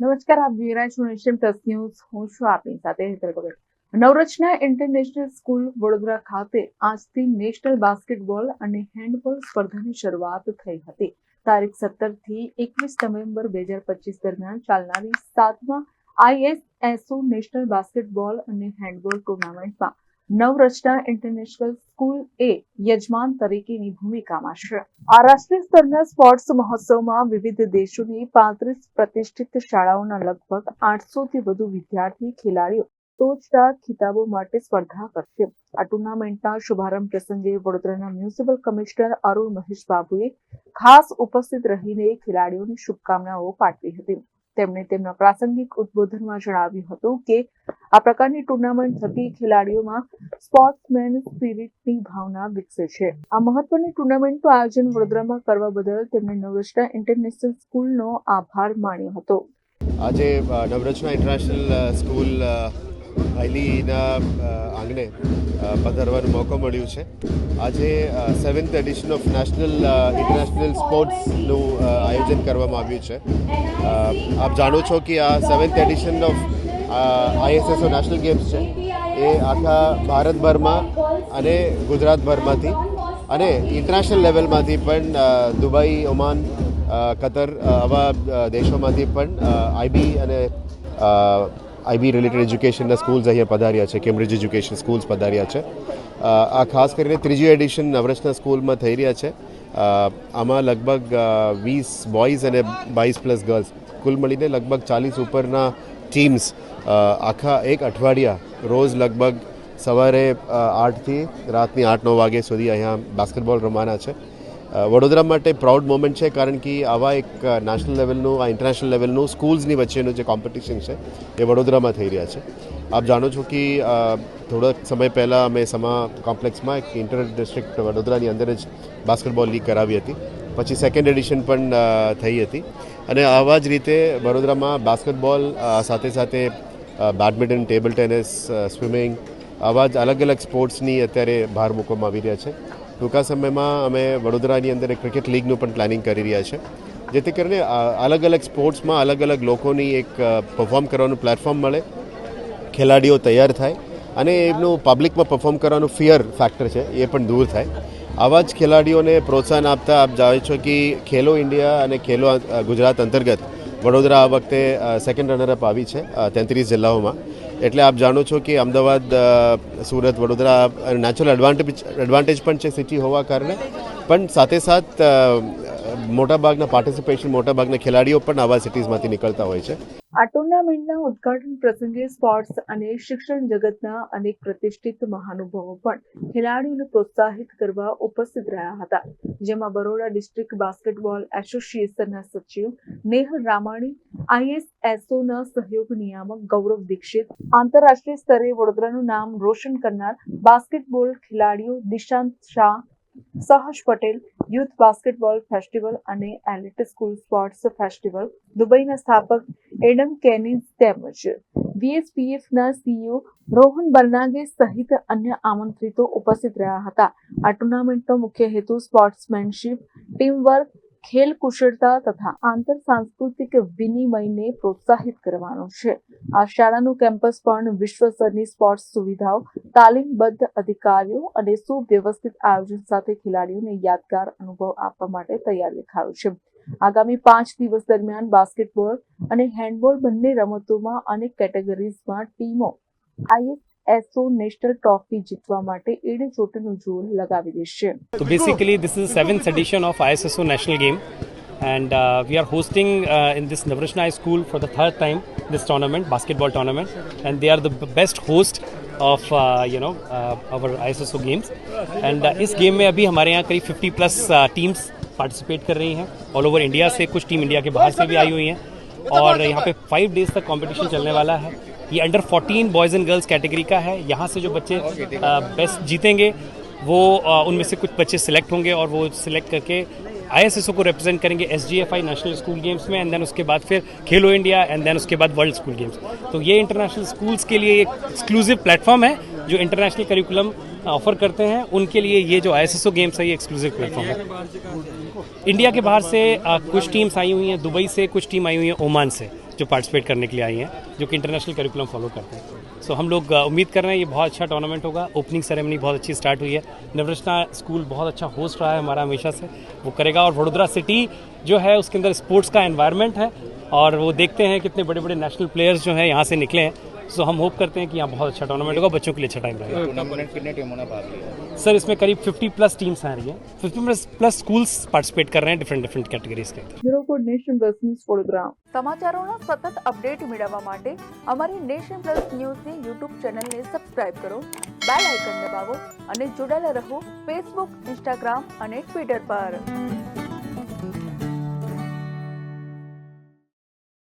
નમસ્કાર, આપ જોઈ રહ્યા છો નેશન પ્લસ ન્યૂઝ હું છું આપની સાથે હેતલ કબીર નવરચના ઇન્ટરનેશનલ સ્કૂલ વડોદરા ખાતે આજથી નેશનલ બાસ્કેટબોલ અને હેન્ડબોલ સ્પર્ધાની શરૂઆત થઈ હતી. તારીખ સત્તરથી એકવીસ નવેમ્બર બે હજાર પચીસ દરમિયાન ચાલનારી સાતમા આઈએસએસઓ નેશનલ બાસ્કેટબોલ અને હેન્ડબોલ ટુર્નામેન્ટમાં નવરચના ઇન્ટરનેશનલ સ્કૂલ એ યજમાન તરીકેની ભૂમિકામાં છે. આ રાષ્ટ્રીય સ્તરના સ્પોર્ટ્સ મહોત્સવમાં વિવિધ દેશોની પાંત્રીસ પ્રતિષ્ઠિત શાળાઓના લગભગ આઠસો થી વધુ વિદ્યાર્થી ખેલાડીઓ ટોચના ખિતાબો માટે સ્પર્ધા કરશે. આ ટુર્નામેન્ટના શુભારંભ પ્રસંગે વડોદરાના મ્યુનિસિપલ કમિશનર અરુણ મહેશ બાબુએ ખાસ ઉપસ્થિત રહીને ખેલાડીઓને શુભકામનાઓ પાઠવી હતી. તેમણે તેમના પ્રાસંગિક ઉદબોધનમાં જણાવ્યું હતું કે આ પ્રકારની ટુર્નામેન્ટ થકી ખેલાડીઓમાં સ્પોર્ટ્સમેન સ્પિરિટની ભાવના વિકસે છે. આ મહત્વની ટુર્નામેન્ટનું આયોજન વડોદરામાં કરવા બદલ તેમણે નવરચના ઇન્ટરનેશનલ સ્કૂલનો આભાર માન્યો હતો. આજે નવરચના ઇન્ટરનેશનલ સ્કૂલ હાઈલીના આંગણે પધારવાનો મોકો મળ્યું છે. આજે seventh edition of national international સ્પોર્ટ્સનું આયોજન કરવામાં આવ્યું છે. આપ જાણો છો કે આ seventh edition of ISSO national games છે. એ આખા ભારતભરમાં અને ગુજરાતભરમાંથી અને ઇન્ટરનેશનલ લેવલમાંથી પણ દુબઈ, ઓમાન કતર આવા દેશોમાંથી પણ આઈબી અને આઈબી રિલેટેડ એજ્યુકેશનના સ્કૂલ્સ અહીંયા પધાર્યા છે કેમ્બ્રિજ એજ્યુકેશન સ્કૂલ્સ પધાર્યા છે. આ ખાસ કરીને ત્રીજી એડિશન નવરચના સ્કૂલમાં થઈ રહ્યા છે. આમાં લગભગ વીસ બોયઝ અને બાવીસ પ્લસ ગર્લ્સ કુલ મળીને લગભગ ચાલીસ ઉપરના ટીમ્સ આખા એક અઠવાડિયા, રોજ લગભગ સવારે આઠથી રાતની આઠ નવ વાગ્યા સુધી અહીંયા બાસ્કેટબોલ રમવાના છે. વડોદરા માટે પ્રાઉડ મોમેન્ટ છે, કારણ કે આવા એક નેશનલ લેવલનું આ ઇન્ટરનેશનલ લેવલનું સ્કૂલ્સની વચ્ચેનું જે કોમ્પિટિશન છે, એ વડોદરામાં થઈ રહ્યા છે. આપ જાણો છો કે થોડાક સમય પહેલાં અમે સમા કોમ્પ્લેક્સમાં એક ઇન્ટર ડિસ્ટ્રિક્ટ વડોદરાની અંદર જ બાસ્કેટબોલ લીગ કરાવી હતી. પછી સેકન્ડ એડિશન પણ થઈ હતી. અને આવા જ રીતે વડોદરામાં બાસ્કેટબોલ સાથે સાથે બેડમિન્ટન ટેબલ ટેનિસ સ્વિમિંગ આવા જ અલગ અલગ સ્પોર્ટ્સની અત્યારે ભાર મૂકવામાં આવી રહ્યા છે. ટૂંકા સમયમાં અમે વડોદરાની અંદર એક ક્રિકેટ લીગનું પણ પ્લાનિંગ કરી રહ્યા છે. જેથી કરીને અલગ અલગ સ્પોર્ટ્સમાં અલગ અલગ લોકોની એક પરફોર્મ કરવાનું પ્લેટફોર્મ મળે. ખેલાડીઓ તૈયાર થાય અને એમનું પબ્લિકમાં પરફોર્મ કરવાનું ફિયર ફેક્ટર છે, એ પણ દૂર થાય. આવા જ ખેલાડીઓને પ્રોત્સાહન આપતા આપ જાણો છો કે ખેલો ઇન્ડિયા અને ખેલો ગુજરાત અંતર્ગત વડોદરા આ વખતે સેકન્ડ રનરઅપ આવી છે તેત્રીસ જિલ્લાઓમાં. એટલે આપ જાણો છો કે Ahmedabad Surat, Vadodara natural advantage advantage પણ છે સિટી હોવા કારણે. પણ સાથે સાથ મોટાભાગના પાર્ટિસિપેશન મોટાભાગના ખેલાડીઓ પણ આવા સિટીઝમાંથી નીકળતા હોય છે. આ ટુર્નામેન્ટના ઉદ્ઘાટન પ્રસંગે સ્પોર્ટ્સ અને શિક્ષણ જગતના અનેક પ્રતિષ્ઠિત મહાનુભાવો પણ ખેલાડીઓને પ્રોત્સાહિત કરવા ઉપસ્થિત રહ્યા હતા. જેમાં બરોડા ડિસ્ટ્રિક્ટ બાસ્કેટબોલ એસોસિએશનના સચિવ નેહલ રામાણી આઈએસએસઓના સહયોગ નિયામક ગૌરવ દીક્ષિત, આંતરરાષ્ટ્રીય સ્તરે વડોદરાનું નામ રોશન કરનાર બાસ્કેટબોલ ખેલાડીઓ Dishant Shah, Sahaj Patel, youth basketball festival અને એલિટ સ્કૂલ સ્પોર્ટ્સ ફેસ્ટિવલ, દુબઈના સ્થાપક એડમ કેનિઝ તેમજ વીએસપીએફના સીઈઓ રોહન બર્નાગે સહિત અન્ય આમંત્રિતો ઉપસ્થિત રહ્યા હતા. આ ટુર્નામેન્ટનો મુખ્ય હેતુ સ્પોર્ટ્સમેનશીપ, ટીમવર્ક ખેલ કુશળતા તથા આંતર સાંસ્કૃતિક વિનિમયને પ્રોત્સાહિત કરવાનો છે. આ શાળાનું કેમ્પસ પણ વિશ્વસ્તરની સ્પોર્ટ્સ સુવિધાઓ, તાલીમબદ્ધ અધિકારીઓ અને સુવ્યવસ્થિત આયોજન સાથે ખેલાડીઓને યાદગાર અનુભવ આપવા માટે તૈયાર દેખાયું છે. આગામી પાંચ દિવસ દરમિયાન બાસ્કેટબોલ અને હેન્ડબોલ બંને રમતોમાં અનેક કેટેગરીઝમાં ટીમો આઈએસએસઓ નેશનલ ટ્રોફી જીતવા માટે એડે ચોટીનું જોર લગાવી દેશે So basically, this is the seventh edition of ISSO National Game, and uh, we are hosting uh, in this Navrashna High School for the third time this tournament, basketball tournament, and they are the b- best host of uh, you know uh, our ISSO games. And uh, इस game में अभी हमारे यहाँ करीब 50 plus teams participate कर रही हैं all over India से कुछ टीम इंडिया के बाहर से भी आई हुई हैं और यहाँ पे फाइव डेज तक कंपटीशन चलने वाला है ये under 14 boys and girls category का है। यहाँ से जो बच्चे बेस्ट जीतेंगे, वो उनमें से कुछ बच्चे सिलेक्ट होंगे और वो सिलेक्ट करके आईएसएसओ को रिप्रेजेंट करेंगे एस नेशनल स्कूल गेम्स में एंड देन उसके बाद फिर खेलो इंडिया एंड देन उसके बाद वर्ल्ड स्कूल गेम्स तो ये इंटरनेशनल स्कूल्स के लिए एक एक्सक्लूसिव प्लेटफॉर्म है जो इंटरनेशनल करिकुलम ऑफ़र करते हैं। उनके लिए ये जो आईएसएसओ गेम्स है, ये एक्सक्लूसिव प्लेटफॉर्म है। इंडिया के बाहर से कुछ टीम्स आई हुई हैं, दुबई से कुछ टीम आई हुई हैं, ओमान से। जो पार्टिसिपेट करने के लिए आई हैं, जो कि इंटरनेशनल करिकुलम फॉलो करते हैं। सो हम लोग उम्मीद कर रहे हैं ये बहुत अच्छा टूर्नामेंट होगा। ओपनिंग सेरेमनी बहुत अच्छी स्टार्ट हुई है। नवरचना स्कूल बहुत अच्छा होस्ट रहा है हमारा हमेशा से। वो करेगा और वडोदरा सिटी जो है, उसके अंदर स्पोर्ट्स का एन्वायरमेंट है। और वो देखते हैं कितने बड़े बड़े नेशनल प्लेयर्स जो हैं यहाँ से निकले हैं। सो हम होप करते हैं कि यहाँ बहुत अच्छा टूर्नामेंट होगा बच्चों के लिए अच्छा टाइम रहेगा टूर्नामेंट में कितने टीमों ने भाग लिया सर इसमें करीब 50 प्लस टीम्स आ रही हैं 50 प्लस प्लस स्कूल्स पार्टिसिपेट कर रहे हैं डिफरेंट डिफरेंट कैटेगरीज के अंदर bureau for Nation Plus News Vadodara સમાચારોના સતત અપડેટ મેળવવા માટે અમારી નેશન પ્લસ ન્યૂઝની યુટ્યુબ ચેનલને સબસ્ક્રાઇબ કરો બેલ આઇકન દબાવો અને જોડાયેલા રહો ફેસબુક ઇન્સ્ટાગ્રામ અને ટ્વિટર પર